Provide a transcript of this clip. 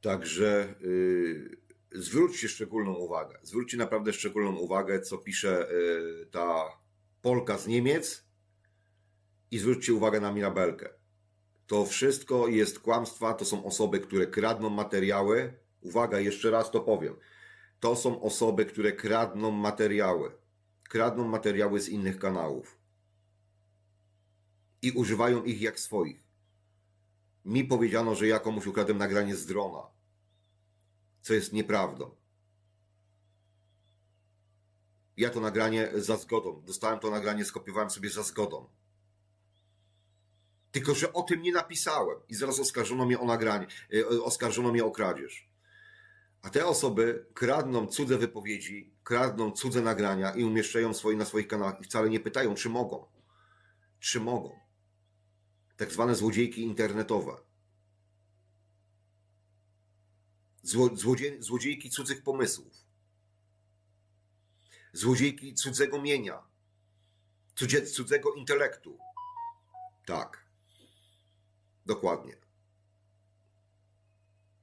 Także yy, zwróćcie szczególną uwagę. Zwróćcie naprawdę szczególną uwagę, co pisze yy, ta Polka z Niemiec i zwróćcie uwagę na Mirabelkę. To wszystko jest kłamstwa, to są osoby, które kradną materiały. Uwaga, jeszcze raz to powiem. To są osoby, które kradną materiały. Kradną materiały z innych kanałów. I używają ich jak swoich. Mi powiedziano, że ja komuś ukradłem nagranie z drona. Co jest nieprawdą. Ja to nagranie za zgodą. Dostałem to nagranie, skopiowałem sobie za zgodą. Tylko, że o tym nie napisałem i zaraz oskarżono mnie o nagranie, y, oskarżono mnie o kradzież. A te osoby kradną cudze wypowiedzi, kradną cudze nagrania i umieszczają swoje na swoich kanałach i wcale nie pytają, czy mogą. Czy mogą. Tak zwane złodziejki internetowe. Zło, złodzie, złodziejki cudzych pomysłów. Złodziejki cudzego mienia. Cudzie, cudzego intelektu. Tak. Dokładnie.